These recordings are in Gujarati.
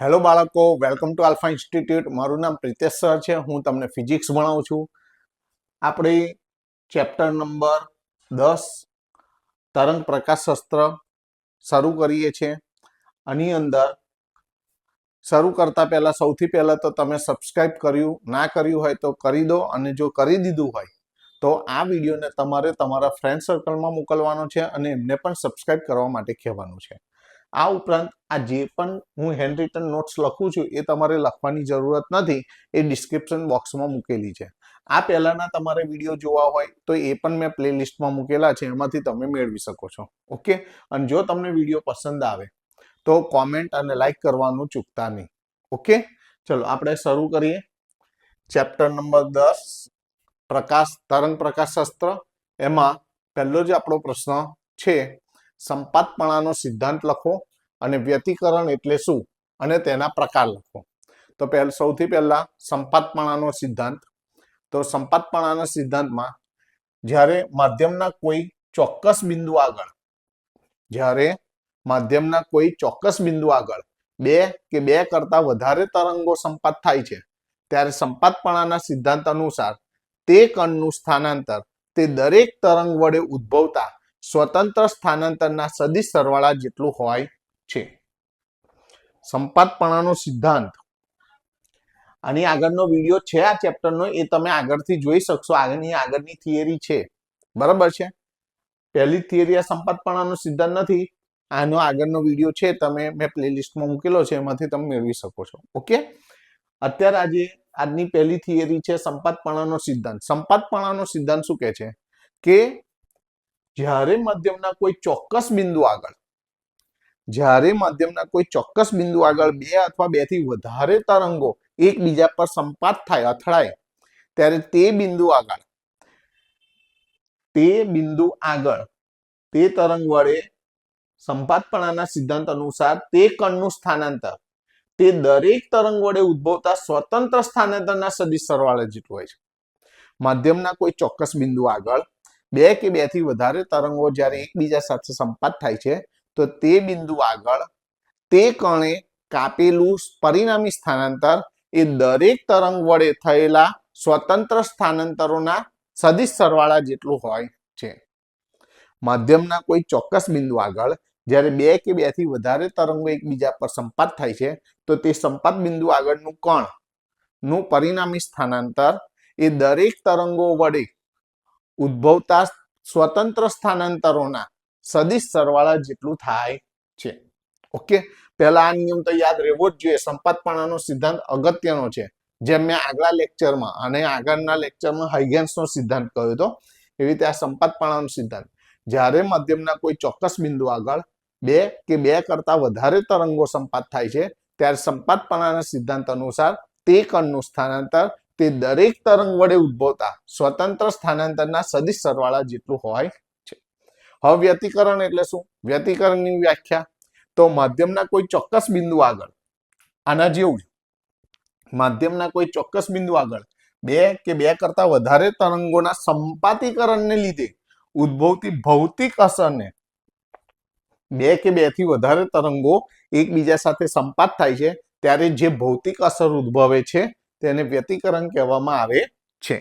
હેલો બાળકો, વેલકમ ટુ આલ્ફા ઇન્સ્ટિટ્યૂટ. મારું નામ પ્રિતેશ સર છે. હું તમને ફિઝિક્સ ભણાવું છું. આપણે ચેપ્ટર નંબર દસ, તરંગ પ્રકાશશાસ્ત્ર શરૂ કરીએ છીએ. આની અંદર શરૂ કરતાં પહેલાં, સૌથી પહેલાં તો તમે સબસ્ક્રાઈબ કર્યું, ના કર્યું હોય તો કરી દો અને જો કરી દીધું હોય તો આ વિડીયોને તમારે તમારા ફ્રેન્ડ સર્કલમાં મોકલવાનો છે અને એમને પણ સબસ્ક્રાઈબ કરવા માટે કહેવાનું છે. આ ઉપરાંત આ જે પણ હું હેન્ડ રિટન નોટ્સ લખું છું, એ તમારે લખવાની જરૂરત નથી, એ ડિસ્ક્રિપ્શન બોક્સમાં મૂકેલી છે. આ પહેલાના તમારે વીડિયો જોવા હોય, તો એ પણ મેં પ્લેલિસ્ટમાં મૂકેલા છે, એમાંથી તમે મેળવી શકો છો. ઓકે? અને જો તમને વીડિયો પસંદ આવે, તો કોમેન્ટ અને લાઈક કરવાનું ચૂકતા નહીં. ઓકે? ચલો, આપણે શરૂ કરીએ. ચેપ્ટર નંબર દસ, પ્રકાશ, તરંગ પ્રકાશ શસ્ત્ર. એમાં પહેલો જ આપણો પ્રશ્ન છે સંપાતપણાનો સિદ્ધાંત લખો અને વ્યતિકરણ એટલે શું? અને તેના પ્રકાર લખો. તો પહેલ, સૌથી પહેલા સંપાતપણાનો સિદ્ધાંત. તો સંપાતપણાના સિદ્ધાંતમાં જ્યારે માધ્યમના કોઈ ચોક્કસ બિંદુ આગળ, જ્યારે માધ્યમના કોઈ ચોક્કસ બિંદુ આગળ બે કે બે કરતા વધારે તરંગો સંપાત થાય છે, ત્યારે સંપાતપણાના સિદ્ધાંત અનુસાર તે કણનું સ્થાનાંતર તે દરેક તરંગ વડે ઉદ્ભવતા સ્વતંત્ર સ્થાનાંતરના સદિશ સરવાળા જેટલું હોય છે. સંપાતપણાનો સિદ્ધાંત. આની આગળનો વીડિયો છે આ ચેપ્ટરનો, એ તમે આગળથી જોઈ શકશો. આગળની આગળની થિયરી છે. બરાબર છે? પહેલી થિયરી આ સંપાતપણાનો સિદ્ધાંત નથી. આનો આગળનો વીડિયો છે, તમે મેં પ્લેલિસ્ટમાં મૂકેલો છે, એમાંથી તમે મેળવી શકો છો. ઓકે? અત્યારે આજે, આજની પહેલી થિયરી છે સંપાતપણાનો સિદ્ધાંત. સંપાતપણાનો સિદ્ધાંત શું કહે છે? કે જ્યારે માધ્યમના કોઈ ચોક્કસ બિંદુ આગળ, જ્યારે માધ્યમના કોઈ ચોક્કસ બિંદુ આગળ બે અથવા બેથી વધારે તરંગો એકબીજા પર સંપાત થાય, અથડાય, ત્યારે તે બિંદુ આગળ, તે બિંદુ આગળ, તે તરંગ વડે સંપાતપણાના સિદ્ધાંત અનુસાર તે કણનું સ્થાનાંતર, તે દરેક તરંગ વડે ઉદ્ભવતા સ્વતંત્ર સ્થાનાંતરના સદિશ સરવાળા જેટલું હોય છે. માધ્યમના કોઈ ચોક્કસ બિંદુ આગળ બે કે બેથી વધારે તરંગો જ્યારે એકબીજા સાથે સંપાત થાય છે, તો તે બિંદુ આગળ, તે કણે કાપેલું પરિણામી સ્થાનાંતર એ દરેક તરંગ વડે થયેલા સ્વતંત્ર સ્થાનાંતરોના સદિશ સરવાળા જેટલું હોય છે. માધ્યમના કોઈ ચોક્કસ બિંદુ આગળ જ્યારે બે કે બેથી વધારે તરંગો એકબીજા પર સંપાત થાય છે, તો તે સંપાત બિંદુ આગળનું કણનું પરિણામી સ્થાનાંતર એ દરેક તરંગો વડે ઉદ્ભવતા સ્વતંત્ર સ્થાનાંતરોના સદિશ સરવાળા જેટલું થાય છે. ઓકે પહેલા આ નિયમ તો યાદ રહેવો જ જોઈએ. સંપાતપણાનો સિદ્ધાંત અગત્યનો છે. જેમ મેં આગલા લેક્ચરમાં અને આગળના લેક્ચરમાં હાઇગેન્સનો સિદ્ધાંત કહ્યો હતો, એવી રીતે આ સંપાતપણાનો સિદ્ધાંત. જ્યારે માધ્યમના કોઈ ચોક્કસ બિંદુ આગળ બે કે બે કરતા વધારે તરંગો સંપાત થાય છે, ત્યારે સંપાતપણાના સિદ્ધાંત અનુસાર તે કણનું સ્થાનાંતર તે દરેક તરંગ વડે ઉદ્ભવતા સ્વતંત્ર સ્થાનાંતરના સદિશ સરવાળા જેટલું હોય છે. હવે વ્યતિકરણ એટલે શું? વ્યતિકરણની વ્યાખ્યા. તો માધ્યમના કોઈ ચોક્કસ બિંદુ આગળ, આના જેવું માધ્યમના કોઈ ચોક્કસ બિંદુ આગળ, બે કે બે કરતા વધારે તરંગોના સંપાતીકરણને લીધે ઉદ્ભવતી ભૌતિક અસરને બે કે બેથી વધારે તરંગો એકબીજા સાથે સંપાત થાય છે, ત્યારે જે ભૌતિક અસર ઉદ્ભવે છે તેને વ્યતિકરણ કહેવામાં આવે છે.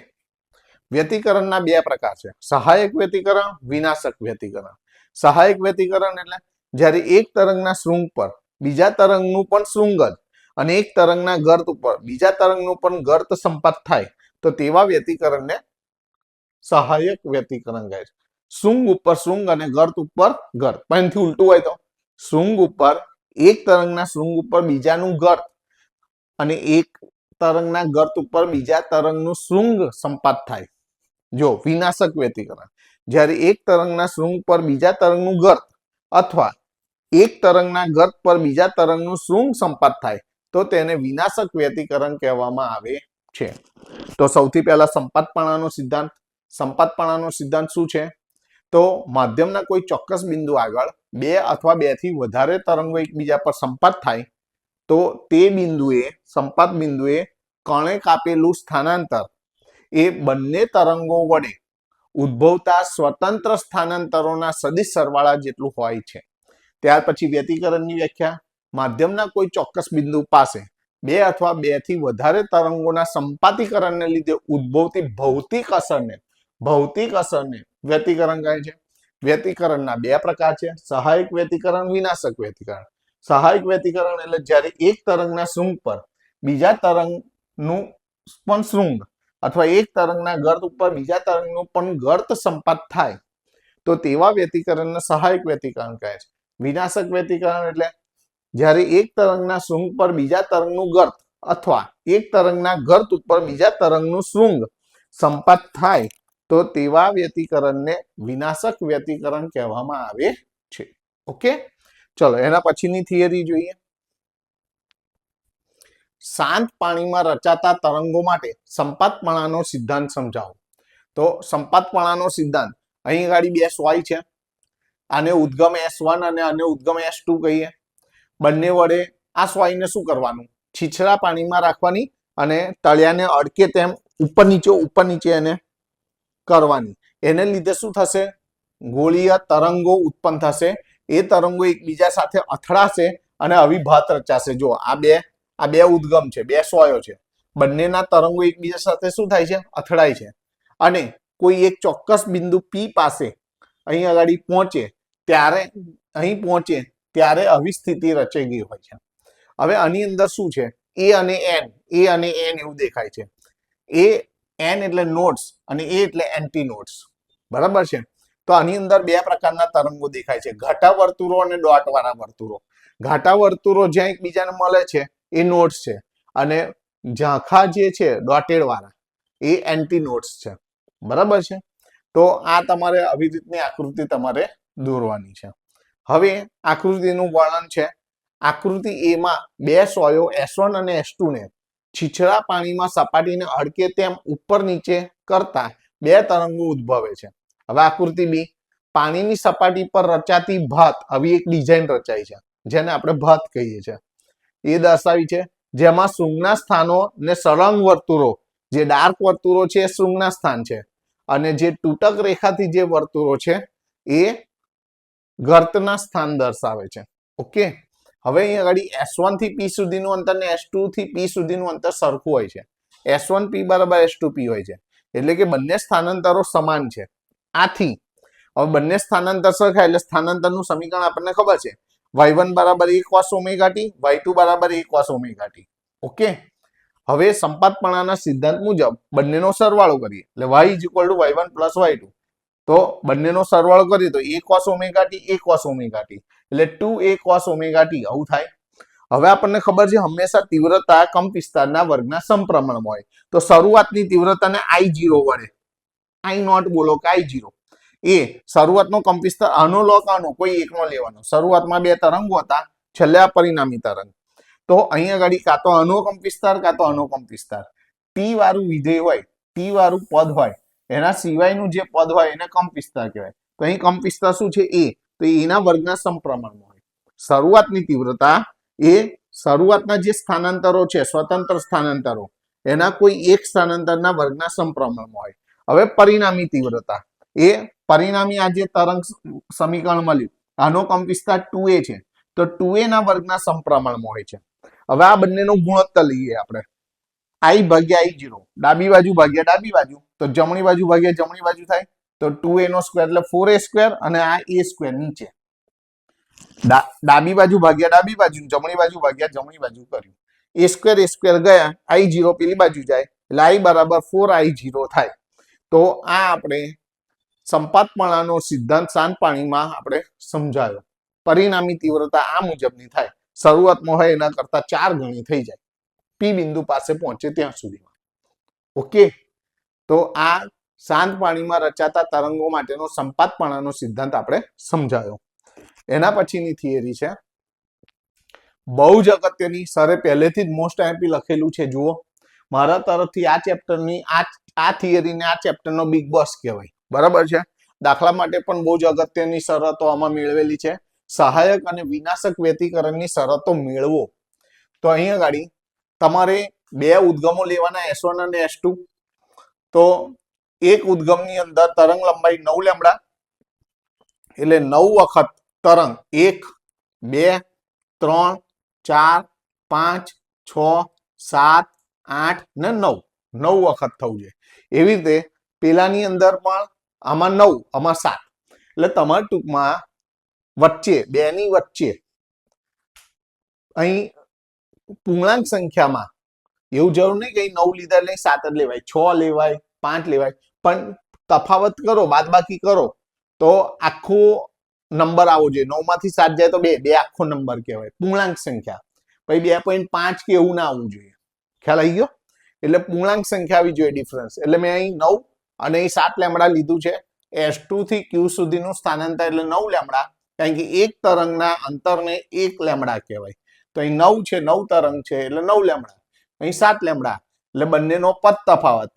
વ્યતિકરણના બે પ્રકાર છે. સહાયક વ્યતિકરણ, વિનાશક વ્યતિકરણ. સહાયક વ્યતિકરણ એટલે જ્યારે એક તરંગના શૃંગ પર, બીજા તરંગનું પણ શૃંગ જ અને એક તરંગના ગર્ત ઉપર, બીજા તરંગનું પણ ગર્ત સંપાત થાય, તો તેવા વ્યતિકરણને સહાયક વ્યતિકરણ કહે છે. શૃંગ ઉપર શૃંગ અને ગર્ત ઉપર ગર્ત. પાણીથી ઉલટું હોય તો, શૃંગ ઉપર, એક તરંગના શૃંગ ઉપર બીજાનું ગર્ત અને એક તરંગના ગર્ત ઉપર બીજા તરંગનું શૃંગ સંપાત થાય. જો વિનાશક વ્યતિકરણ. જ્યારે એક તરંગના શૃંગ પર બીજા તરંગનું ગર્ત અથવા એક તરંગના ગર્ત પર બીજા તરંગનું શૃંગ સંપાત થાય, તો તેને વિનાશક વ્યતિકરણ કહેવામાં આવે છે. તો સૌથી પહેલા સંપાતપણાનો સિદ્ધાંત. સંપાતપણાનો સિદ્ધાંત શું છે? તો માધ્યમના કોઈ ચોક્કસ બિંદુ આગળ બે અથવા બેથી વધારે તરંગો એકબીજા પર સંપાત થાય તો તે બિંદુએ, સંપાત બિંદુએ કણે કાપેલું સ્થાનાંતર. એ બંને તરંગો વડે ઉદ્ભવતા સ્વતંત્ર સ્થાનાંતરોના સદિશ સરવાળા જેટલું હોય છે. ત્યાર પછી વ્યતિકરણની વ્યાખ્યા. માધ્યમના કોઈ ચોક્કસ બિંદુ પાસે બે અથવા બેથી વધારે તરંગોના સંપાતીકરણને લીધે ઉદ્ભવતી ભૌતિક અસરને ભૌતિક અસરને વ્યતિકરણ કહે છે. વ્યતિકરણના બે પ્રકાર છે. સહાયક વ્યતિકરણ, વિનાશક વ્યતિકરણ. સહાયક વ્યતિકરણ એટલે જ્યારે એક તરંગના શૃંગ પર બીજા તરંગનું પણ શૃંગ અથવા એક તરંગના ગર્ત ઉપર બીજા તરંગનું પણ ગર્ત સંપાત થાય, તો તેવા વ્યતિકરણને સહાયક વ્યતિકરણ કહે છે. વિનાશક વ્યતિકરણ એટલે જ્યારે એક તરંગના શૃંગ પર બીજા તરંગનું ગર્ત અથવા એક તરંગના ગર્ત ઉપર બીજા તરંગનું શૃંગ સંપાત થાય, તો તેવા વ્યતિકરણને વિનાશક વ્યતિકરણ કહેવામાં આવે છે. ઓકે? ચલો, એના પછીની થિયરી જોઈએ. શાંત પાણીમાં રચાતા તરંગો માટે સંપાતપણાનો સિદ્ધાંત સમજાવો. તો સંપાતપણાનો સિદ્ધાંત, અહીં ગાડી બે સ્વાય છે. આને ઉદ્ગમ એસ વન અને આને ઉદ્ગમ એસ ટુ કહીએ. બંને વડે આ સ્વાયને શું કરવાનું? છીછરા પાણીમાં રાખવાની અને તળિયાને અડકે તેમ ઉપર નીચે ઉપર નીચે એને કરવાની. એને લીધે શું થશે? ગોળીય તરંગો ઉત્પન્ન થશે. એ તરંગો એકબીજા સાથે અથડાશે અને અવિભાત રચાશે. જો આ બે આ બે ઉદ્ગમ છે, બે સોયો છે. બંનેના તરંગો એકબીજા સાથે શું થાય છે? અથડાય છે. અને કોઈ એક ચોક્કસ બિંદુ પી પાસે અહીં આગળ પહોંચે, ત્યારે અહીં પહોંચે, ત્યારે આવી સ્થિતિ રચાઈ ગઈ હોય છે. હવે આની અંદર શું છે? એ અને એન એ અને એન એવું દેખાય છે. એ એન એટલે નોટ્સ અને એ એટલે એન્ટી નોટ્સ બરાબર છે? તો આની અંદર બે પ્રકારના તરંગો દેખાય છે. ઘાટા વર્તુળો અને ડોટ વાળા વર્તુળો. ઘાટા વર્તુળો જ્યાં એકબીજાને મળે છે, એ નોટ્સ છે. અને ઝાંખા જે છે ડોટેડ વાળા એ એન્ટી નોટ્સ છે. બરાબર છે? તો આ તમારે આવી રીતની આકૃતિ તમારે દોરવાની છે. હવે આકૃતિનું વર્ણન છે. આકૃતિ એમાં બે સોયો એસ વન અને એસ ટુ છીછરા પાણીમાં સપાટીને અડકે તેમ ઉપર નીચે કરતા બે તરંગો ઉદ્ભવે છે. હવે આકૃતિ બી પાણીની સપાટી પર રચાતી ભાત, આવી એક ડિઝાઇન રચાઈ છે, જેને આપણે ભાત કહીએ છીએ. એ દર્શાવી છે, જેમાં શૃંગના સ્થાનો ને સળંગ વર્તુળો, જે ડાર્ક વર્તુળો છે, એ શૃંગના સ્થાન છે. અને જે તૂટક રેખાથી જે વર્તુળો છે, એ ગર્તના સ્થાન દર્શાવે છે. ઓકે? હવે અહીં આગળ એસ વનથી પી સુધીનું અંતર ને એસ ટુ થી પી સુધીનું અંતર સરખું હોય છે. એસ વન પી બરાબર એસ ટુ પી હોય છે. એટલે કે બંને સ્થાનાંતરો સમાન છે. આથી. હવે બંને સ્થાનાંતર સરખા એટલે સ્થાનાંતરનું સમીકરણ આપણને ખબર છે. વાય વન બરાબર એક cos omega T Y two બરાબર એક કોસ ઓમેગા ટી ઓકે? હવે સંપાતપણાના સિદ્ધાંત મુજબ બંનેનો સરવાળો કરીએ. એટલે Y is equal to Y one plus Y two તો બંનેનો સરવાળો કરીએ તો A cos omega T A cos omega T એટલે two A cos omega T આવું થાય. હવે આપણને ખબર છે હંમેશા તીવ્રતા કંપ વિસ્તારના વર્ગના સમપ્રમાણમાં હોય. તો શરૂઆતની તીવ્રતાને આઈ જીરો વડે. આઈ નોટ બોલો કે આઈ જીરો એ શરૂઆતનો કંપિસ્તર આનો લોક આનો, કોઈ એકનો લેવાનો. શરૂઆતમાં બે તરંગો હતા, છેલ્લે આ પરિણામી તરંગ. તો અહીંયા આગળ કાં તો આનો કંપ વિસ્તાર કાં તો આનો કંપ વિસ્તાર ટી વાળું વિધેય હોય ટી વાળું પદ હોય, એના સિવાયનું જે પદ હોય એને કંપ વિસ્તાર કહેવાય. તો અહીં કંપ વિસ્તાર શું છે? એ. તો એના વર્ગના સમપ્રમાણમાં હોય. શરૂઆતની તીવ્રતા એ શરૂઆતના જે સ્થાનાંતરો છે, સ્વતંત્ર સ્થાનાંતરો, એના કોઈ એક સ્થાનાંતરના વર્ગના સમપ્રમાણમાં હોય. હવે પરિણામી તીવ્રતા. એ પરિણામી આ જે તરંગ સમીકરણ મળ્યું. આનો કંપ વિસ્તાર ટુ એ છે. તો ટુ એ ના વર્ગના સંપ્રમણમાં હોય છે. હવે આ બંનેનો ગુણોત્તર લઈએ આપણે. આઈ ભાગ્યા આઈ જીરો. ડાબી બાજુ ભાગ્યા ડાબી બાજુ. તો જમણી બાજુ ભાગ્યા જમણી બાજુ થાય. તો ટુ એ નો સ્ક્વેર એટલે ફોર એ સ્ક્વેર અને આ એ સ્ક્વેર નીચે. ડાબી બાજુ ભાગ્યા ડાબી બાજુ જમણી બાજુ ભાગ્યા જમણી બાજુ કર્યું. એ સ્ક્વેર એ સ્ક્વેર ગયા. આઈ જીરો પેલી બાજુ જાય. એટલે આઈ બરાબર ફોર આઈ જીરો થાય. તો આ આપણે સંપાતપણાનો સિદ્ધાંત શાંતપાણીમાં આપણે સમજાયો. પરિણામી તીવ્રતા આ મુજબની થાય. શરૂઆતમાં હોય એના કરતા ચાર ગણી થઈ જાય. પી બિંદુ પાસે પહોંચે ત્યાં સુધીમાં. ઓકે? તો આ શાંત પાણીમાં રચાતા તરંગો માટેનો સંપાતપણાનો સિદ્ધાંત આપણે સમજાયો. એના પછીની થિયરી છે. બહુ જ અગત્યની સરે પહેલેથી જ મોસ્ટ આઈપી લખેલું છે, જુઓ. મારા તરફથી આ ચેપ્ટરની આ આ થિયરીને આ ચેપ્ટરનો બિગ બોસ કહેવાય. બરાબર છે? દાખલા માટે પણ બહુ જ અગત્યની શરતો આમાં મેળવેલી છે. સહાયક અને વિનાશક વ્યતિકરણની શરતો મેળવો. તો અહીંયા ગાડી તમારે બે ઉદ્ગમો લેવાના એસ વન અને એસ ટુ તો એક ઉદ્ગમની અંદર તરંગ લંબાઈ નવ લેમડા એટલે નવ વખત તરંગ, એક, બે, ત્રણ, ચાર, પાંચ, છ, સાત આઠ ને નવ. નવ વખત થવું જોઈએ. એવી રીતે પેલાની અંદર પણ આમાં નવ, આમાં સાત. એટલે તમારે ટૂંકમાં વચ્ચે, બેની વચ્ચે અહીં પૂર્ણાંક સંખ્યામાં એવું જરૂર નહીં કે નવ લીધા એટલે સાત જ લેવાય. છ લેવાય, પાંચ લેવાય. પણ તફાવત કરો, બાદબાકી કરો, તો આખો નંબર આવવો જોઈએ. નવમાંથી સાત જાય તો બે બે આખો નંબર કહેવાય. પૂર્ણાંક સંખ્યા. પછી બે પોઈન્ટ પાંચ કે એવું ના આવવું જોઈએ. ખ્યાલ આવી ગયો? એટલે પૂર્ણાંક સંખ્યા આવી જોઈએ ડિફરન્સ એટલે મેં અહીં નવ અને અહીં સાત લેમડા લીધું છે. એસ ટુ થી ક્યુ સુધીનું સ્થાનાંતર એટલે નવ લેમડા કારણ કે એક તરંગના અંતરને એક લેમડા કહેવાય. તો અહીં નવ છે, નવ તરંગ છે, એટલે નવ લેમડા અહીં સાત લેમડા એટલે બંનેનો પથ તફાવત.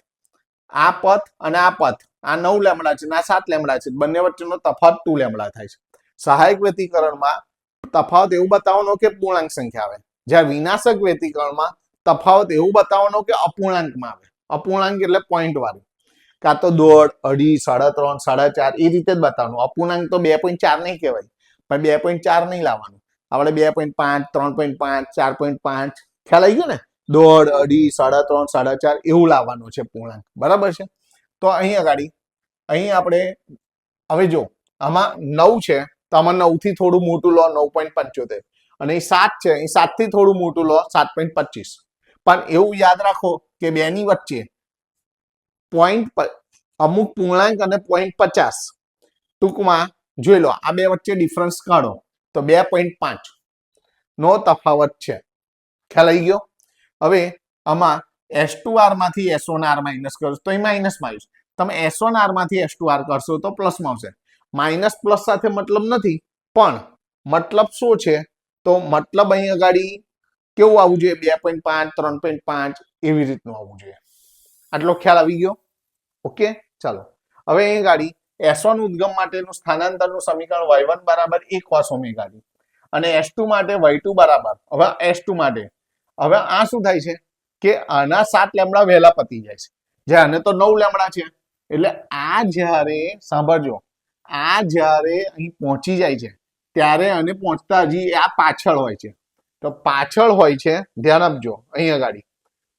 આ પથ અને આ પથ આ નવ લેમડા છે આ સાત લેમડા છે. બંને વચ્ચેનો તફાવત ટુ લેમડા થાય છે. સહાયક વ્યતિકરણમાં તફાવત એવું બતાવવાનો કે પૂર્ણાંક સંખ્યા આવે. જ્યારે વિનાશક વ્યતિકરણમાં તફાવત એવું બતાવવાનો કે અપૂર્ણાંકમાં આવે. અપૂર્ણાંક એટલે પોઈન્ટ વાળું. કાં તો દોઢ, અઢી, સાડા ત્રણ, સાડા ચાર, એ રીતે જ બતાવવાનું. અપૂર્ણાંક તો બે પોઈન્ટ ચાર નહીં કહેવાય, પણ બે પોઈન્ટ ચાર નહીં લાવવાનું. આપણે બે પોઈન્ટ પાંચ, ત્રણ પોઈન્ટ પાંચ, ચાર પોઈન્ટ પાંચ, ખ્યાલ આવી ગયો ને? દોઢ, અઢી, સાડા ત્રણ, સાડા ચાર એવું લાવવાનું છે પૂર્ણાંક. બરાબર છે? તો અહીં અગાડી, અહીં આપણે, હવે જો, આમાં નવ છે, તો આમાં નવથી થોડું મોટું લો, નવ પોઈન્ટ પંચોતેર. અને અહીં સાત છે અહીં સાતથી થોડું મોટું લો, સાત પોઈન્ટ પચીસ. પણ એવું યાદ રાખો કે બેની વચ્ચે પોઈન્ટ અમુક પૂર્ણાંક અને પોઈન્ટ પચાસ. ટૂંકમાં જોઈ લો, આ બે વચ્ચે ડિફરન્સ કાઢો, તો બે પોઈન્ટ પાંચ. નો તફાવત છે. ખ્યાલ આવી ગયો? હવે આમાં એસ ટુ આરમાંથી એસ વન આર માઇનસ કરશો, તો એ માઇનસમાં આવ્યું તમે એસ વન આરમાંથી એસ ટુ આર કરશો તો પ્લસમાં આવશે. માઇનસ પ્લસ સાથે મતલબ નથી, પણ મતલબ શું છે? તો મતલબ અહીં અગાડી કેવું આવવું જોઈએ? બે પોઈન્ટ પાંચ, ત્રણ પોઈન્ટ પાંચ, એવી રીતનું આવવું જોઈએ. આટલો ખ્યાલ આવી ગયો? ઓકે, ચાલો. હવે એ ગાડી એસ વન ઉદ્ગમ માટેનું સ્થાનાંતરનું સમીકરણ વાય વન બરાબર એક કોસ ઓમેગા ટી અને એસ ટુ માટે વાય ટુ બરાબર. હવે એસ ટુ માટે. હવે આ શું થાય છે? કે આના સાત લેમડા વહેલા પતી જાય છે. જે આને તો નવ લેમડા છે. એટલે આ જ્યારે, સાંભળજો, આ જ્યારે અહીં પહોંચી જાય છે, ત્યારે આને પહોંચતા હજી આ પાછળ હોય છે. તો પાછળ હોય છે, ધ્યાન આપજો, અહીં આગળ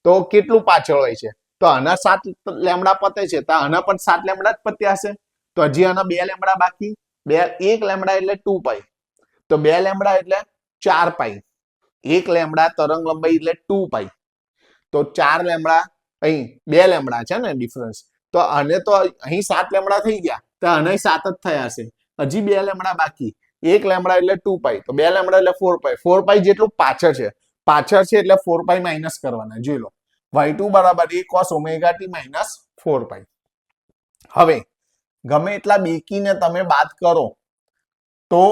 તો કેટલું પાછળ હોય છે? તો આના સાત લેમડા પતે છે, તો આના પણ સાત લેમડા જ પત્યા હશે. તો હજી આના બે લેમડા બાકી. બે, એક લેમડા એટલે ટુ પાઈ. તો બે લેમડા એટલે ચાર પાઈ. એક લેમડા તરંગ લંબાઈ એટલે ટુ પાઈ. તો ચાર લેમડા, અહીં બે લેમડા છે ને ડિફરન્સ તો આને તો અહીં સાત લેમડા થઈ ગયા. તો આને સાત જ થયા છે હજી બે લેમડા બાકી. એક લેમડા એટલે ટુ પાઈ તો બે લેમડા એટલે ફોર પાઈ ફોર પાઈ જેટલું પાછળ છે. પાછળ છે એટલે ફોર પાઈ માઇનસ કરવાના. જોઈ લો. વાય ટુ બરાબર A cos omega T minus four pi હવે, ગમે એટલા બેકીને તમે બાદ કરો, તો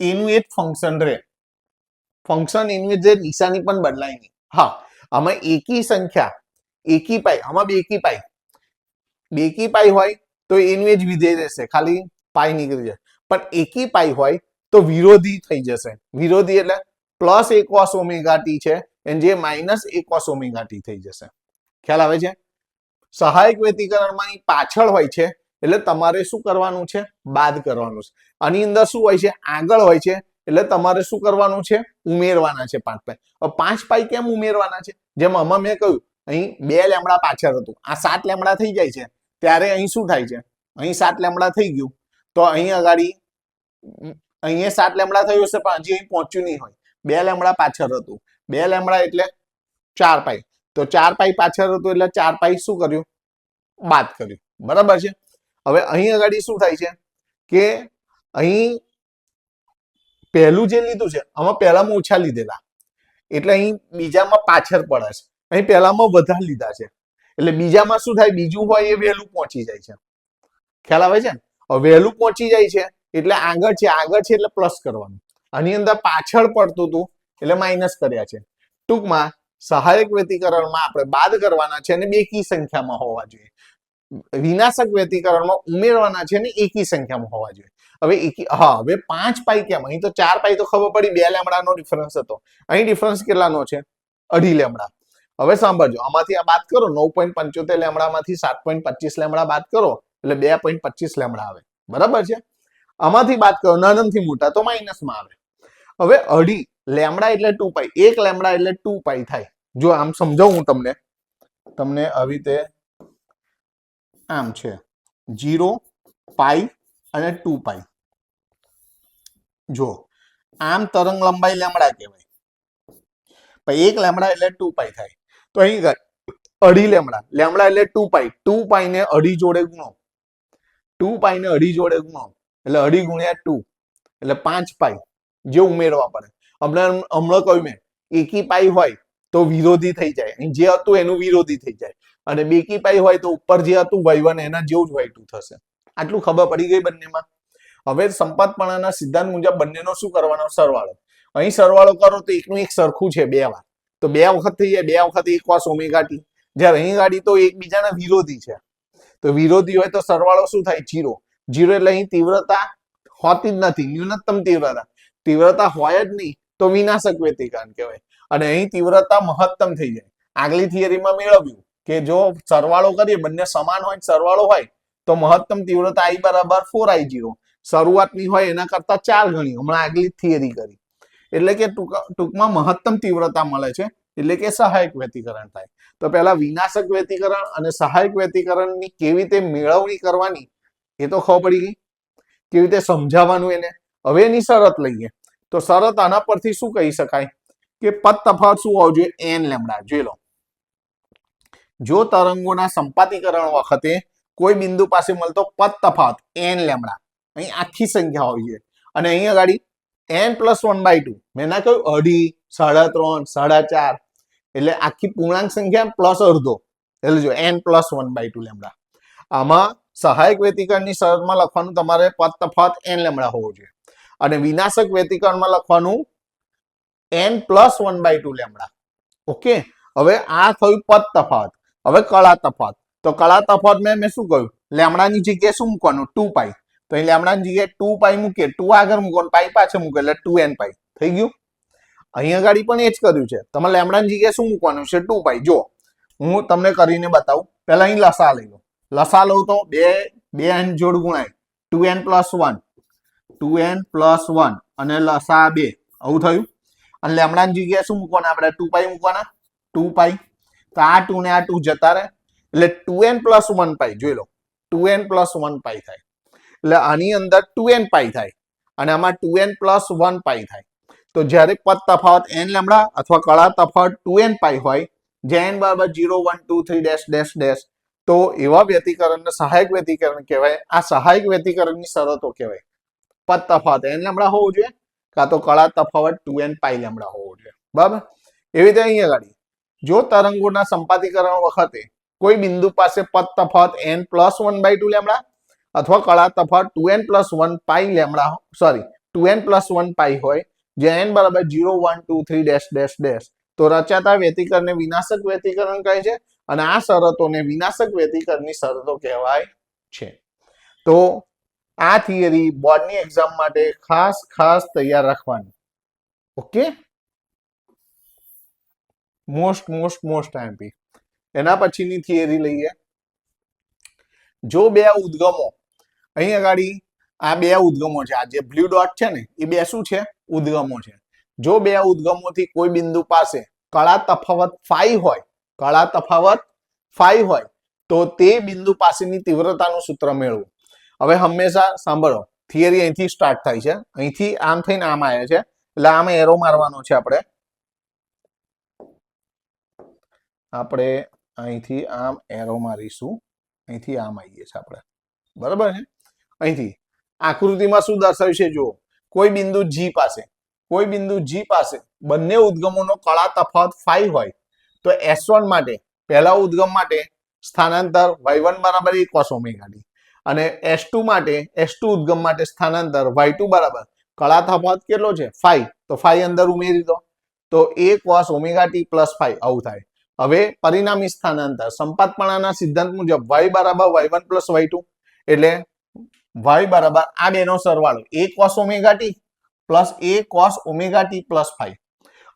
એનું એક ફંક્શન રહે. ફંક્શન એનું જે નિશાની પણ બદલાય નહીં. હા, આમાં એકી સંખ્યા, એકી પાઈ આમાં બેકી પાઈ બેકી પાઈ હોય તો એનું એ જ વિધેય રહેશે. ખાલી પાઈ નીકળી જાય. પણ એકી પાઈ હોય તો વિરોધી થઈ જશે. વિરોધી એટલે પ્લસ એક કોસ ઓમેગા ટી છે અને જે માઇનસ એક કોસ ઓમેગા ટી થઈ જશે. ખ્યાલ આવે છે? સહાયક વ્યતિકરણમાં પાછળ હોય છે, એટલે તમારે શું કરવાનું છે? બાદ કરવાનું છે. આની અંદર શું હોય છે? આગળ હોય છે, એટલે તમારે શું કરવાનું છે? ઉમેરવાના છે પાંચ પાઈ પાંચ પાઈ કેમ ઉમેરવાના છે? જેમ આમાં મેં કહ્યું, અહીં બે લેમડા પાછળ હતું. આ સાત લેમડા થઈ જાય છે. ત્યારે અહીં શું થાય છે? અહીં સાત લેમડા થઈ ગયું. તો અહીં અગાડી અહીંયા સાત લેમડા થયું હશે, પણ હજી અહીં પહોંચ્યું નહીં હોય. બે લેમડા પાછળ હતું. બે લેમડા એટલે ચાર પાઈ. તો ચાર પાઈ પાછળ હતું એટલે ચાર પાઈ શું કર્યું? બાદ કર્યું. બરાબર છે? હવે અહીં આગળ શું થાય છે? કે અહીં પહેલું જે લીધું છે, આમાં પહેલામાં ઓછા લીધેલા. એટલે અહીં બીજામાં પાછળ પડે છે. અહીં પહેલામાં વધારે લીધા છે. એટલે બીજામાં શું થાય? બીજું હોય એ વહેલું પહોંચી જાય છે. ખ્યાલ આવે છે? ને વહેલું પહોંચી જાય છે. એટલે આગળ છે આગળ છે એટલે પ્લસ કરવાનું. આની અંદર પાછળ પડતું હતું એટલે માઇનસ કર્યા છે. ટૂંકમાં સહાયક વ્યતિકરણમાં આપણે બાદ કરવાના છે અને બેકી સંખ્યામાં હોવા જોઈએ. વિનાશક વ્યતિકરણમાં ઉમેરવાના છે અને એકી સંખ્યામાં હોવા જોઈએ. હવે એકી, હા, હવે પાંચ પાઈ કેમ? અહીં તો ચાર પાઈ તો ખબર પડી, બે લેમડાનો ડિફરન્સ હતો. અહીં ડિફરન્સ કેટલાનો છે? અઢી લેમડા. હવે સાંભળજો, આમાંથી આ બાદ કરો, નવ પોઈન્ટ પંચોતેર લેમડામાંથી સાત પોઈન્ટ પચીસ લેમડા બાદ કરો, એટલે બે પોઈન્ટ પચીસ લેમડા આવે. બરાબર છે? આમાંથી બાદ કરો નાનાથી મોટા તો માઇનસમાં આવે. હવે અઢી, લેમડા એટલે ટુ પાઈ એક લેમડા એટલે ટુ પાઈ થાય. જો આમ સમજાવું હું તમને તમને આવી રીતે આમ છે. જીરો પાઈ અને ટુ પાઈ જો, આમ તરંગ લંબાઈ લેમડા કહેવાય. પછી એક લેમડા એટલે ટુ પાઈ થાય. તો અહીં અઢી લેમડા લેમડા એટલે ટુ પાઈ ટુ પાઈ ને અઢી જોડે ગુણો. ટુ પાઈ ને અઢી જોડે ગુણો. એટલે અઢી ગુણ્યા ટુ, એટલે પાંચ પાઈ, જે ઉમેરવા પડે. હમણાં હમણાં કહ્યું મેં, એકી પાઈ હોય તો વિરોધી થઈ જાય. અહીં જે હતું એનું વિરોધી થઈ જાય. અને બેકી પાઈ હોય તો ઉપર જે હતું વૈવન એના જેવું જ વાયટું થશે. આટલું ખબર પડી ગઈ બંનેમાં? હવે સંપાતપણાના સિદ્ધાંત મુજબ બંનેનો શું કરવાનો? સરવાળો. અહીં સરવાળો કરો તો એકનું એક સરખું છે બે વાર. તો બે વખત થઈ જાય, બે વખત એક કોસ ઓમેગા ટી જ્યારે અહીં ગાડી તો એકબીજાના વિરોધી છે. તો વિરોધી હોય તો સરવાળો શું થાય? જીરો. જીરો એટલે અહીં તીવ્રતા હોતી જ નથી, ન્યૂનતમ તીવ્રતા. તીવ્રતા હોય જ નહીં તો વિનાશક વ્યતિકરણ કહેવાય. અને અહીં તીવ્રતા મહત્તમ થઈ જાય. આગલી થિયરીમાં મેળવ્યું કે જો સરવાળો કરીએ, બંને સમાન હોય સરવાળો હોય, તો મહત્તમ તીવ્રતા આઈ બરાબર ફોર આઈ જીરો શરૂઆતની હોય એના કરતા ચાર ગણી. હમણાં આગલી થિયરી કરી. એટલે કે ટૂંક- ટૂંકમાં મહત્તમ તીવ્રતા મળે છે. એટલે કે સહાયક વ્યતિકરણ થાય. તો પહેલા વિનાશક વ્યતિકરણ અને સહાયક વ્યતિકરણની કેવી રીતે મેળવણી કરવાની એ તો ખબર પડી ગઈ. કેવી રીતે સમજાવવાનું એને? હવે એની શરત લઈએ. તો શરત આના પરથી શું કહી શકાય? કે પદ તફાવત શું હોવો જોઈએ? N lambda. જોઈ લો. જો તરંગોના સંપાતીકરણ વખતે કોઈ બિંદુ પાસે મળતો પદ તફાવત, એન લેમડા. અહીં આખી સંખ્યા હોવી જોઈએ. અને અહીં આગળ N plus one by two. મેં ના કહ્યું? અઢી, સાડા ત્રણ, સાડા ચાર. એટલે આખી પૂર્ણાંક સંખ્યા પ્લસ અડધો. એટલે જો N plus one by two lambda. આમાં સહાયક વ્યતિકરણની શરતમાં લખવાનું તમારે પદ તફાવત એન લેમડા હોવો જોઈએ. અને વિનાશક વ્યતિકરણમાં લખવાનું N plus one by two lambda. Okay? હવે આ થયું પદ તફાવત. હવે કળા તફાવત. તો કળા તફાવત મેં મેં શું કહ્યું? લેમડાની જગ્યાએ શું મૂકવાનું? ટુ પાઈ તો અહીં લેમડાની જગ્યાએ ટુ પાઈ મૂકીએ. ટુ આગળ મૂકવાનું. પાઈ પાછળ મૂકે એટલે ટુ એન પાઈ થઈ ગયું? અહીંયા આગળ પણ એ જ કર્યું છે. તમારે લેમડાની જગ્યાએ શું મૂકવાનું છે? ટુ પાઈ જો હું તમને કરીને બતાવું. પહેલા અહીં લસા લઈ લો. લસા લઉં તો બે બે એન જોડ ગુણાય. Two N plus one two N plus one અને લસા બે. આવું થયું? અને લેમડાની જગ્યાએ શું મૂકવાના? આપણે ટુ પાઈ મૂકવાના. ટુ પાઈ તો આ ટુ ને આ ટુ જતા રહે. એટલે two N plus one pi જોઈ લો. Two N plus one pi થાય. એટલે આની અંદર ટુ એન પાઈ થાય. અને આમાં two N plus one pi થાય. તો જ્યારે પદ તફાવત એન લેમડા અથવા કળા તફાવત ટુ એન પાઈ હોય, જે એન બરાબર zero one two three dash dash dash તો એવા વ્યતિકરણને સહાયક વ્યતિકરણ કહેવાય, આ સહાયક વ્યતિકરણની શરતો કહેવાય. પદ તફાવત એન લેમડા હોવું જોઈએ કાં તો કળા તફાવત ટુ એન પાઈ લેમડા હોવો જોઈએ. બરાબર? એવી રીતે અહીંયા ગાડી જો તરંગોના સંપાતીકરણ વખતે કોઈ બિંદુ પાસે પદ તફાવત N plus one by two lambda અથવા કળા તફાવત two N plus one pi lambda sorry two N plus one pi હોય જે એન બરાબર zero one two three dash dash dash તો રચાતા વ્યતિકરણને વિનાશક વ્યતિકરણ કહે છે. અને આ શરતોને વિનાશક વ્યતિકરણની શરતો કહેવાય છે. તો આ થિયરી બોર્ડની એક્ઝામ માટે ખાસ ખાસ તૈયાર રાખવાની. Okay? Most most most IMP એના પછીની થિયરી લઈએ. જો બે ઉદ્ગમો, અહીં આગળ આ બે ઉદ્ગમો છે, આ જે બ્લુ ડોટ છે ને, એ બે શું છે? ઉદ્ગમો છે. જો બે ઉદ્ગમોથી કોઈ બિંદુ પાસે કળા તફાવત ફાઈ હોય કળા તફાવત ફાઈવ હોય, તો તે બિંદુ પાસેની તીવ્રતાનું સૂત્ર મેળવું. હવે હંમેશા સાંભળો, થિયરી અહીંથી સ્ટાર્ટ થાય છે. અહીંથી આમ થઈને આમ આવે છે. એટલે આમ એરો મારવાનો છે આપણે. આપણે અહીંથી આમ એરો મારીશું. અહીંથી આમ આવીએ છીએ આપણે. બરાબર છે? અહીંથી. આકૃતિમાં શું દર્શાવ્યું છે જુઓ. કોઈ બિંદુ જી પાસે, કોઈ બિંદુ જી પાસે બંને ઉદ્ગમોનો કળા તફાવત ફાઈ હોય તો એસ વન માટે, પહેલા ઉદ્ગમ માટે સ્થાનાંતર વાય વન બરાબર એક કોસ ઓમેગા ડી અને એસ ટુ માટે એસ ટુ ઉદ્ગમ માટે સ્થાનાંતર વાય ટુ બરાબર. કળા તફાવત કેટલો છે? ફાઈ તો ફાઈ અંદર ઉમેરી દો. તો A cos omega T plus phi આવું થાય. હવે પરિણામી સ્થાનાંતર. સંપાતપણાના સિદ્ધાંત મુજબ વાય બરાબર Y one plus Y two એટલે વાય બરાબર આ બેનો સરવાળો. A cos omega T plus A cos omega T plus five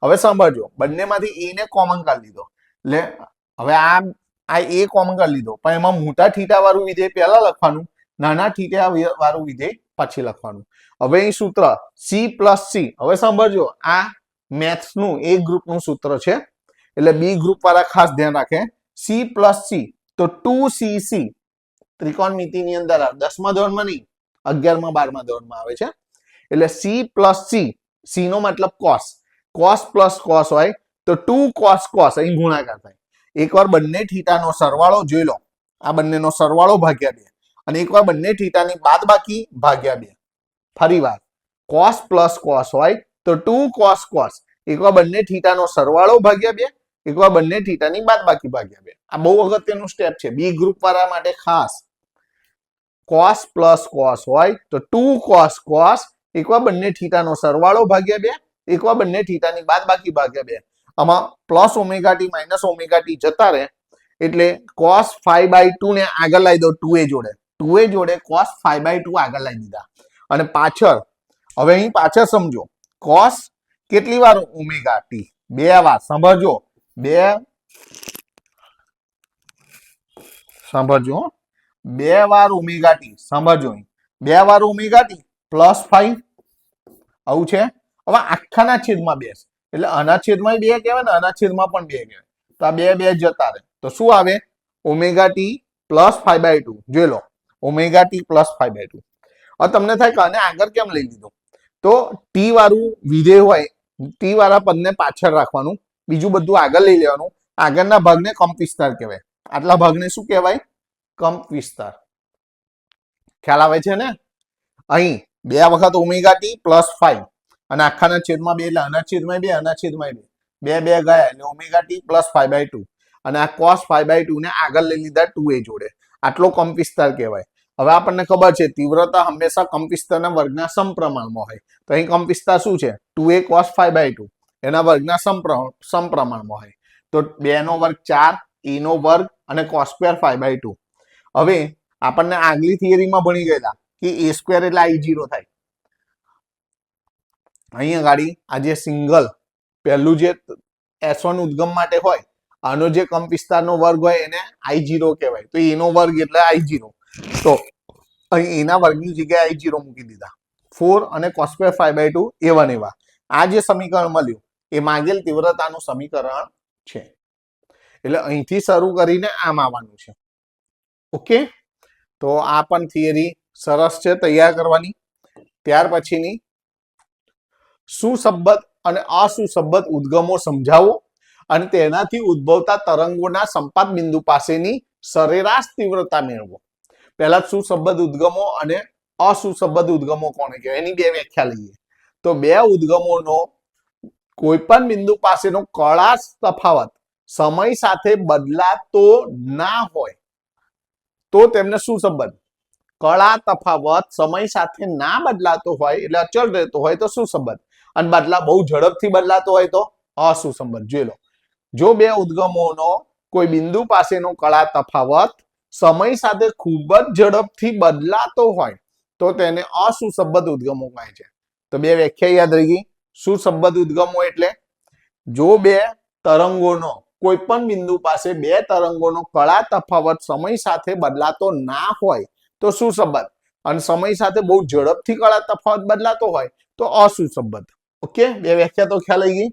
હવે સાંભળજો, બંનેમાંથી એને કોમન કરી લીધો. એટલે હવે આ આ એ કોમન કરી લીધો. પણ એમાં મોટા થીટા વાળું વિધેય પહેલા લખવાનું, નાના થીટા વાળું વિધેય પછી લખવાનું. હવે અહીં સૂત્ર સી પ્લસ સી હવે સાંભળજો, આ મેથ્સનું એ ગ્રુપનું સૂત્ર છે. એટલે બી ગ્રુપ વાળા ખાસ ધ્યાન રાખે. સી પ્લસ સી તો ટુ સી સી ત્રિકોણમિતિની અંદર. દસમા ધોરણમાં નહીં, અગિયારમાં બારમા ધોરણમાં આવે છે. એટલે સી પ્લસ સી સી નો મતલબ કોસ કોસ પ્લસ કોસ હોય તો ટુ કોસ કોસ અહીં ગુણાકાર થાય. એકવાર બંને થીટાનો સરવાળો જોઈ લો. આ બંનેનો સરવાળો ભાગ્યા બે. અને એકવાર બંને થીટાની બાદ બાકી ભાગ્યા બે. ફરી વાર. કોસ પ્લસ હોય તો ટુ કોસ કોસ એકવાર બંને થીટાનો સરવાળો ભાગ્યા બે, એકવાર બંને થીટાની બાદ બાકી ભાગ્યા બે. આ બહુ અગત્યનું સ્ટેપ છે. બી ગ્રુપ વાળા માટે ખાસ. કોસ પ્લસ કોસ હોય તો ટુ કોસ કોસ એકવાર બંને થીટાનો સરવાળો ભાગ્યા બે એકવાર બંને થીટાની બાદ બાકી ભાગ્યા બે. આમાં plus omega T minus omega T જતા રહે, એટલે કોસ ફાઈવ બાય ટુ ને આગળ લાવી દો ટુ એ જોડે. ટુ એ જોડે કોસ ફાઈવ બાય ટુ આગળ લાવી દીધા. અને પાછળ, હવે અહીં પાછળ સમજો કોસ કેટલી વાર ઓમેગા ટી બે વાર, સાંભળજો. બે સાંભળજો. બે વાર ઓમેગા ટી સાંભળજો બે વાર ઓમેગા ટી પ્લસ ફાઈવ આવું છે? હવે આખાના છેદમાં બે છે. એટલે આના છેદમાં બે કહેવાય ને આના પણ બે કહેવાય. તો આ બે બે જતા રહે. તો શું આવે? Omega T plus five by two. જોઈ લો. Omega T plus five by two. હવે તમને થાય કે આને આગળ કેમ લઈ લીધું? તો ટી વાળું વિધેય હોય, ટી વાળા પદને પાછળ રાખવાનું. બીજું બધું આગળ લઈ લેવાનું. આગળના ભાગને કંપ વિસ્તાર કહેવાય. આટલા ભાગને શું કહેવાય? કંપ વિસ્તાર. ખ્યાલ આવે છે ને? અહીં, બે વખત ઓમેગા ટી પ્લસ ફાઈવ અને આખાના છેદમાં બે એટલે આના છેદમાં બે, આના બે. બે બે ગયા એટલે omega T plus five by two અને આ કોસ ફાઈવ બાય ટુ ને આગળ લઈ લીધા ટુ એ જોડે. આટલો કંપ કહેવાય. હવે આપણને ખબર છે, તીવ્રતા હંમેશા કંપ વિસ્તારના વર્ગના સમપ્રમાણમાં હોય. તો અહીં કંપ શું છે? Two A cos five by two એના વર્ગના સમપ્ર- સમપ્રમાણમાં હોય. તો બે નો વર્ગ ચાર એ નો વર્ગ અને cos square five by two હવે આપણને આગલી થિયરીમાં ભણી ગયેલા કે એ સ્ક્વેર એટલે આઈ જીરો થાય. અહીંયા ગાડી આ જે સિંગલ, પહેલું જે એસ વન ઉદ્ગમ માટે હોય, આનો જે કમ વિસ્તારનો વર્ગ હોય એને આઈ જીરો કહેવાય. તો એનો વર્ગ એટલે આઈ જીરો તો અહીં એના વર્ગની જગ્યાએ આઈ જીરો મૂકી દીધા. ફોર અને કોસ્ક્વેર ફાઈવ બાય ટુ એવા એવા. આ જે સમીકરણ મળ્યું, એ માગેલ તીવ્રતાનું સમીકરણ છે. એટલે અહીંથી શરૂ કરીને આમ આવવાનું છે. ઓકે? તો આ પણ થિયરી સરસ છે, તૈયાર કરવાની. ત્યાર પછીની સુસંબદ્ધ અને અસુસંબદ્ધ ઉદ્ગમો સમજાવો અને તેનાથી ઉદ્ભવતા તરંગોના સંપાત બિંદુ પાસેની સરેરાશ તીવ્રતા મેળવો. પહેલા સુસંબદ્ધ ઉદ્ગમો અને અસુસંબદ્ધ ઉદ્ગમો કોને કહેવાય? એની બે વ્યાખ્યા લઈએ. તો બે ઉદ્ગમોનો કોઈ પણ બિંદુ પાસેનો કળા તફાવત સમય સાથે બદલાતો ના હોય તો તેમને સુસંબદ્ધ. કળા તફાવત સમય સાથે ના બદલાતો હોય એટલે અચળ રહેતો હોય તો સુસંબદ્ધ. અને બદલા બહુ ઝડપથી બદલાતો હોય તો અસુસંબદ્ધ જોઈ લો. જો બે ઉદ્ગમોનો કોઈ બિંદુ પાસેનો કળા તફાવત સમય સાથે ખૂબ જ ઝડપથી બદલાતો હોય, તો તેને અસુસંબદ્ધ ઉદ્ગમો કહે છે. તો બે વ્યાખ્યા યાદ રહી ગઈ. સુસંબદ્ધ ઉદ્ગમો એટલે જો બે તરંગોનો કોઈ પણ બિંદુ પાસે બે તરંગોનો કળા તફાવત સમય સાથે બદલાતો ના હોય, તો સુસંબદ્ધ અને સમય સાથે બહુ ઝડપથી કળા તફાવત બદલાતો હોય, તો અસુસંબદ્ધ ઓકે, બે વ્યાખ્યા તો ખ્યાલ આવી ગઈ.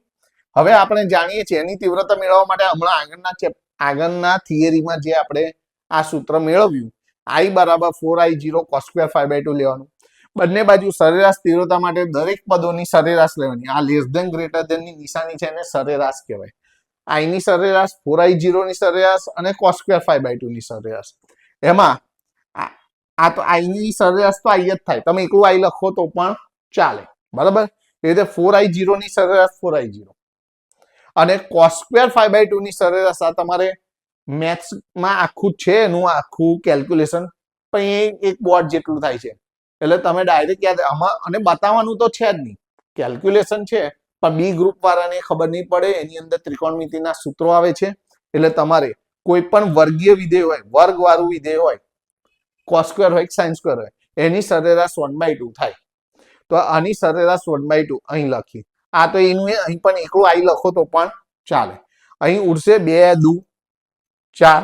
હવે આપણે જાણીએ છીએ એની તીવ્રતા મેળવવા માટે હમણાં આગળના આગળના થિયરીમાં જે આપણે આ સૂત્ર મેળવ્યું આઈ બરાબર four I zero cos square five by two લેવાનું. બંને બાજુ સરેરાશ તીવ્રતા માટે દરેક પદોની સરેરાશ લેવાની. આ લેસ ધેન ગ્રેટર ધેનની નિશાની છે એને સરેરાશ કહેવાય. આઈની સરેરાશ ફોર આઈ જીરો ની સરેરાશ અને કોસ્ક્વેર ફાઈવ બાય ટુ ની સરેરાશ. એમાં આ તો આઈની સરેરાશ તો આઈ જ થાય. તમે એકલું આઈ લખો તો પણ ચાલે. બરાબર? એ રીતે ફોર આઈ જીરો ની સરેરાશ ફોર આઈ જીરો અને cos square five by two ની સરેરાશ આ તમારે મેથ્સમાં આખું છે, એનું આખું કેલ્ક્યુલેશન પણ એ એક બોર્ડ જેટલું થાય છે. એટલે તમે ડાયરેક્ટ યાદ, આમાં અને બતાવવાનું તો છે જ નહીં. કેલ્ક્યુલેશન છે, પણ બી ગ્રુપ વાળાને ખબર નહીં પડે, એની અંદર ત્રિકોણમિતિના સૂત્રો આવે છે. એટલે તમારે કોઈ પણ વર્ગીય વિધેય હોય વર્ગ વાળું વિધેય હોય કોસ્ક્વેર હોય સાઇન સ્ક્વેર હોય, એની સરેરાશ વન બાય ટુ થાય. તો આની સરેરાશ વન બાય ટુ અહીં લખી. આ તો એનું એ અહીં પણ એકલું આઈ લખો તો પણ ચાલે. અહીં ઉડશે બે, દુ, ચાર,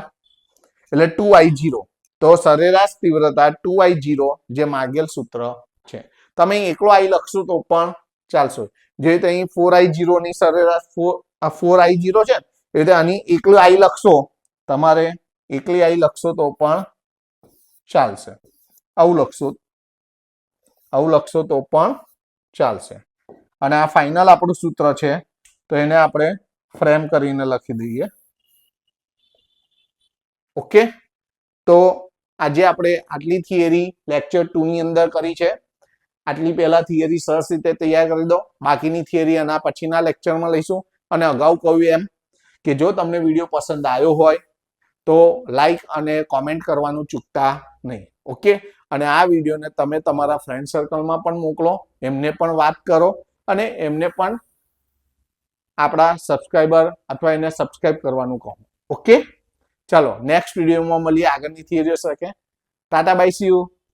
એટલે ટુ આઈ જીરો. તો સરેરાશ તીવ્રતા ટુ આઈ જીરો જે માગેલ સૂત્ર છે. તમે એકલો આઈ લખશો તો પણ ચાલશો. જે રીતે અહીં ફોર આઈ જીરોની સરેરાશ ફોર, આ ફોર આઈ જીરો છે એ રીતે આની એકલી આઈ લખશો, તમારે એકલી આઈ લખશો તો પણ ચાલશે. આવું લખશો. આવું લખશો તો પણ ચાલશે. અને આ ફાઇનલ આપણું સૂત્ર છે, તો એને આપણે ફ્રેમ કરીને લખી દઈએ. ઓકે તો આજે આપણે આટલી થિયરી લેક્ચર ટુ ની અંદર કરી છે. આટલી પહેલા થિયરી સરસ રીતે તૈયાર કરી દો. બાકીની થિયરી એના પછીના લેક્ચરમાં લઈશું. અને અગાઉ કહ્યું એમ કે જો તમને વીડિયો પસંદ આવ્યો હોય, તો લાઈક અને કોમેન્ટ કરવાનું ચૂકતા નહીં. ઓકે અને આ વિડીયોને તમે તમારા ફ્રેન્ડ સર્કલમાં પણ મોકલો, એમને પણ વાત કરો અને એમને પણ આપણા સબસ્ક્રાઈબર અથવા એને સબસ્ક્રાઈબ કરવાનું કહો. ઓકે ચાલો નેક્સ્ટ વિડીયોમાં મળીએ. આગળની થિયરી શકે ટાટા બાય સી યુ